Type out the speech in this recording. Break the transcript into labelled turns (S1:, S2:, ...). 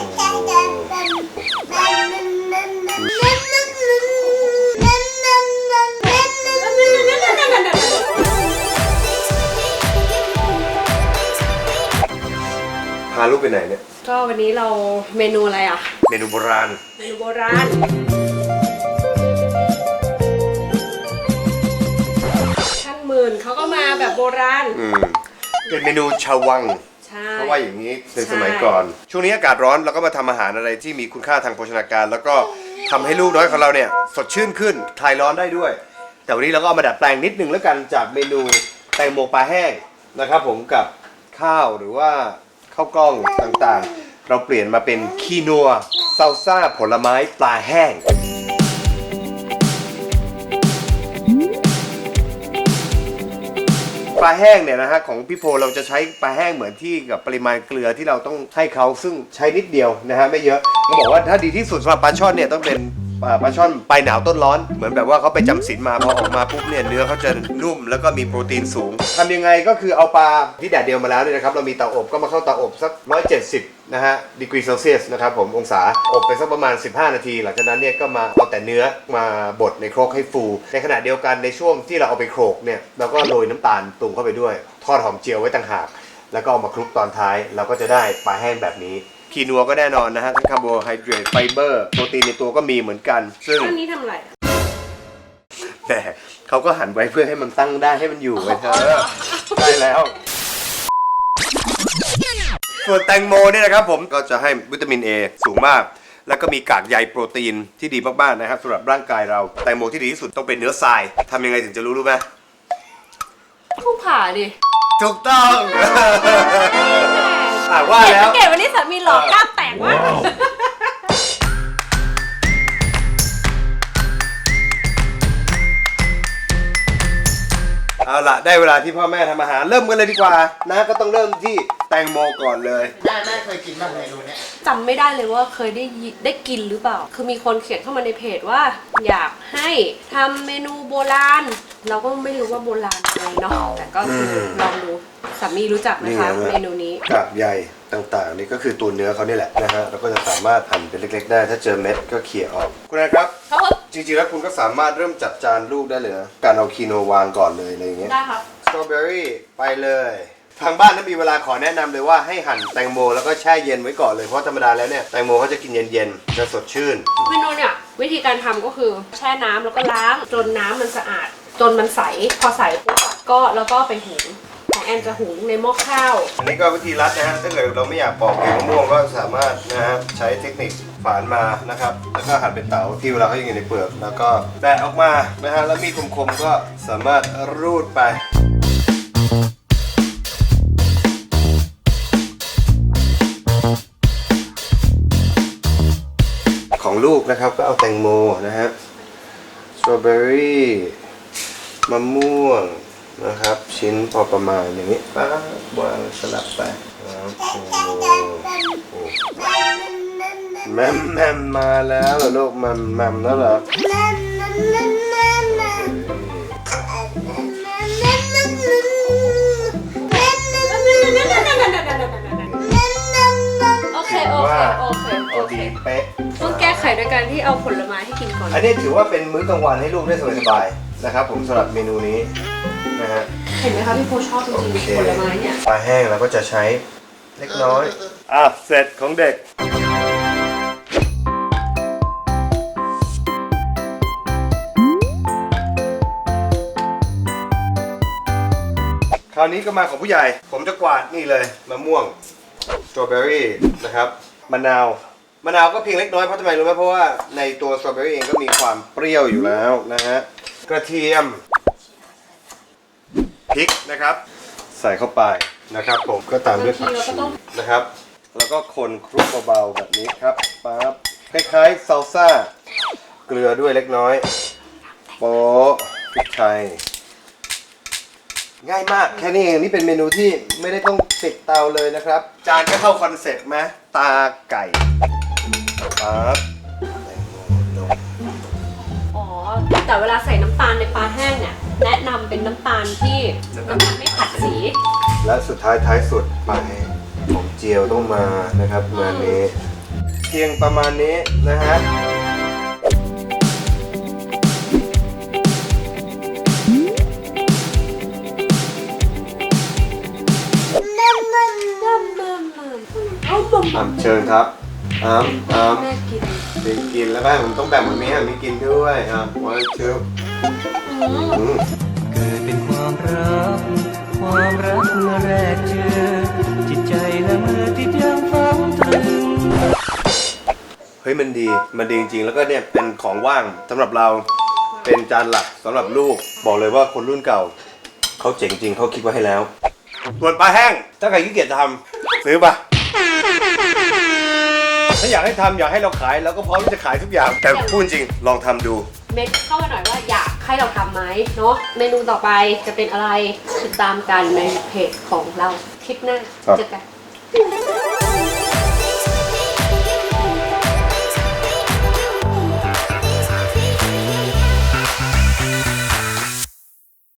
S1: พาลูกไปไหนเนี่ย
S2: ก็วันนี้เราเมนูอะไรอะ
S1: เมนูโบราณ
S2: เมนูโบราณ ท่านหมื่นเขาก็มาแบบโบราณ
S1: อืม เป็นเมนูชาววัง
S2: ใช่
S1: เพราะว่าอย่างนี้ใน
S2: ใช่
S1: สมัยก่อน ช่วงนี้อากาศร้อนเราก็มาทำอาหารอะไรที่มีคุณค่าทางโภชนาการ แล้วก็ทำให้ลูกน้อยของเราเนี่ยสดชื่นขึ้นคลายร้อนได้ด้วย แต่วันนี้เราก็เอามาดัดแปลงนิดนึงแล้วกันจากเมนูแตงโมปลาแห้งนะครับผมกับข้าวหรือว่าข้าวกล้องต่างๆ เราเปลี่ยนมาเป็นคีนัวซาลซ่าผลไม้ปลาแห้ง ปลาแห้งเนี่ยนะฮะของพี่โพเราจะใช้ปลาแห้งเหมือนที่กับปริมาณเกลือที่เราต้องให้เขาซึ่งใช้นิดเดียวนะฮะไม่เยอะก็บอกว่าถ้าดีที่สุดสำหรับปลาช่อนเนี่ยต้องเป็น อ่าปลาช่อนปลายหนาวต้นร้อน เหมือนแบบว่าเขาไปจำศีลมาพอออกมาปุ๊บเนี่ยเนื้อเขาจะนุ่มแล้วก็มีโปรตีนสูงทำยังไงก็คือเอาปลาที่แดดเดียวมาแล้วเนี่ยนะครับเรามีเตาอบก็มาเข้าเตาอบสัก 170 นะฮะดีกรีเซลเซียสนะครับผมองศาอบไปสักประมาณ 15 นาที หลังจากนั้นเนี่ยก็มาเอาแต่เนื้อมาบดในโครกให้ฟู ในขณะเดียวกันในช่วงที่เราเอาไปโขลกเนี่ยเราก็โรยน้ำตาลตุ่มเข้าไปด้วย ทอดหอมเจียวไว้ต่างหาก แล้วก็เอามาคลุกตอนท้าย เราก็จะได้ปลาแห้งแบบนี้ คีนัวก็แน่นอนนะฮะทั้งคาร์โบไฮเดรตไฟเบอร์โปรตีนในตัวก็มีเหมือนกัน ซึ่ง
S2: อันนี้ทำอะไรอะ
S1: แต่เขาก็หันไว้เพื่อให้มันตั้งได้ให้มันอยู่ไว้เธอได้แล้ว ส่วนแตงโมเนี่ยนะครับผมก็จะให้วิตามิน A สูงมาก แล้วก็มีกากใยโปรตีนที่ดีมากๆนะครับสำหรับร่างกายเราแตงโมที่ดีที่สุดต้องเป็นเนื้อทรายทำยังไงถึงจะรู้รู้ไหม
S2: ผู้ผ่าดิ
S1: ถูกต้อง อะว่าแล้ว
S2: เกดวันนี้สามีหลอกกล้ามแตกว่าก
S1: เอาล่ะ ได้เวลาที่พ่อแม่ทำอาหาร เริ่มกันเลยดีกว่านะก็ต้องเริ่มที่ แตงโมก่อนเลย
S3: แม่แม่เคยกินบ้างเมนูเนี้ย
S2: จำไม่ได้เลยว่าเคยได้ยิได้กินหรือเปล่า คือมีคนเขียนเข้ามาในเพจว่า อยากให้ทำเมนูโบราณ เราก็ไม่รู้ว่าโบราณอะไรเนาะ แต่ก็คืออ
S1: ม
S2: ลองดูสามีรู้จักนะคะ
S1: นี่ไง
S2: เมนูนี้
S1: กากใยต่างๆ นี่ก็คือตัวเนื้อเขานี่แหละนะฮะเราก็จะสามารถหั่นเป็นเล็ก ๆ ได้ ถ้าเจอเม็ดก็เขี่ยออก คุณนายครับ
S2: ครับผม
S1: จริงๆแล้วคุณก็สามารถเริ่มจัดจานลูกได้เลยนะการเอาคีโนวางก่อนเลยอะไรอย่างเงี้ย
S2: ได้ครับ
S1: สตรอเบอรี่ไปเลย ทางบ้านถ้ามีเวลาขอแนะนำเลยว่าให้หั่นแตงโมแล้วก็แช่เย็นไว้ก่อนเลยเพราะธรรมดาแล้วเนี่ยแตงโมเขาจะกินเย็นๆจะสดชื่น
S2: เมนูเนี่ยวิธีการทำก็คือแช่น้ำแล้วก็ล้างจนน้ำมันสะอาด จนมันใส พอใสปุ๊บอะก็แล้วก็ไปหุงของแอนจะหุงในหม้อข้าว
S1: อันนี้ก็วิธีรัดนะฮะถ้าเกิดเราไม่อยากปอกเปลือกมะม่วงก็สามารถนะฮะใช้เทคนิคฝานมานะครับ แล้วก็หั่นเป็นเต๋าที่เวลาเขายังอยู่ในเปลือก แล้วก็แบะออกมานะฮะแล้วมีคมๆก็สามารถรูดไป ของลูกนะครับ ก็เอาแตงโมนะฮะสตรอเบอรี่มะม่วงนะครับ ชิ้นพอประมาณอย่างนี้ป้าวางสลับไปครับโอ้โหแมมแมมมาแล้วเหรอลูกแมมแมมแล้วเหรอ
S2: โอเคโอเคโอเคโอ
S1: เคดีเป๊ะ
S2: ต้องแก้ไขโดยการที่เอาผลไม้ให้กินก่อน
S1: อันนี้ถือว่าเป็นมื้อกลางวันให้ลูกได้สบายๆนะครับ ผมสำหรับเมนูนี้นะฮะ
S2: เห็นไหมคะพี่โพชอบจ
S1: โอ
S2: ริง
S1: เค
S2: ๆผลไม้เนี่ย
S1: ปลาแห้งเราก็จะใช้เล็กน้อยอะเสร็จของเด็กคราวนี้ก็มาของผู้ใหญ่ ผมจะกวาดนี่เลยมะม่วงสตรอเบอรี่นะครับมะนาว มะนาวก็เพียงเล็กน้อยเพราะทำไมรู้ไหมเพราะว่าในตัวสตรอเบอรี่เองก็มีความเปรี้ยวอยู่แล้วนะฮะกระเทียมพริกนะครับ ใส่เข้าไปนะครับ ผมก็ตามด้วยผักชีนะครับ แล้วก็คนคลุกเบาๆแบบนี้ครับปั๊บคล้ายๆซาลซ่าเกลือด้วยเล็กน้อยโป๊ะพริกไทยง่ายมากแค่นี้เองนี่เป็นเมนูที่ไม่ได้ต้องติดเตาเลยนะครับ จานก็เข้าคอนเซ็ปต์ไหมตาไก่ ปั๊บแตงโมลง
S2: อ๋อ แต่เวลาใส่น้ำตาลในปลาแห้งเนี่ย แนะนำเป็นน้ำตาลที่น้ำตาลไม่ขัดสี
S1: และสุดท้ายท้ายสุดไปหอมเจียวต้องมานะครับงานนี้เพียงประมาณนี้นะฮะ
S2: เอาบ่ม
S1: อะเชิญครับ อ้ามอ้าม
S2: แม่กิน
S1: เป็นกินแล้วบ้างผมต้องแบ่งมันมีให้มีกินด้วยอะวันชิญอืม
S3: เกิดเป็นความรัก ความรักเมื่อแรกเจอจิตใจและมือที่ยังฝังตรึง
S1: เฮ้ยมันดีมันดีจริงๆ แล้วก็เนี่ยเป็นของว่างสำหรับเราเป็นจานหลักสำหรับลูก บอกเลยว่าคนรุ่นเก่า เขาเจ๋งจริงเขาคิดไว้ให้แล้วส่วนปลาแห้งถ้าใครขี้เกียจทำซื้อปะ ถ้าอยากให้ทำอยากให้เราขายเราก็พร้อมที่จะขายทุกอย่าง แต่พูดจริงลองทำดู
S2: เม็ดเข้ามาหน่อยว่าอยากให้เราทำไหมเนาะเมนูต่อไปจะเป็นอะไรติดตามกันในเพจของเราคลิปหน้า
S1: ครับ
S2: เจอกัน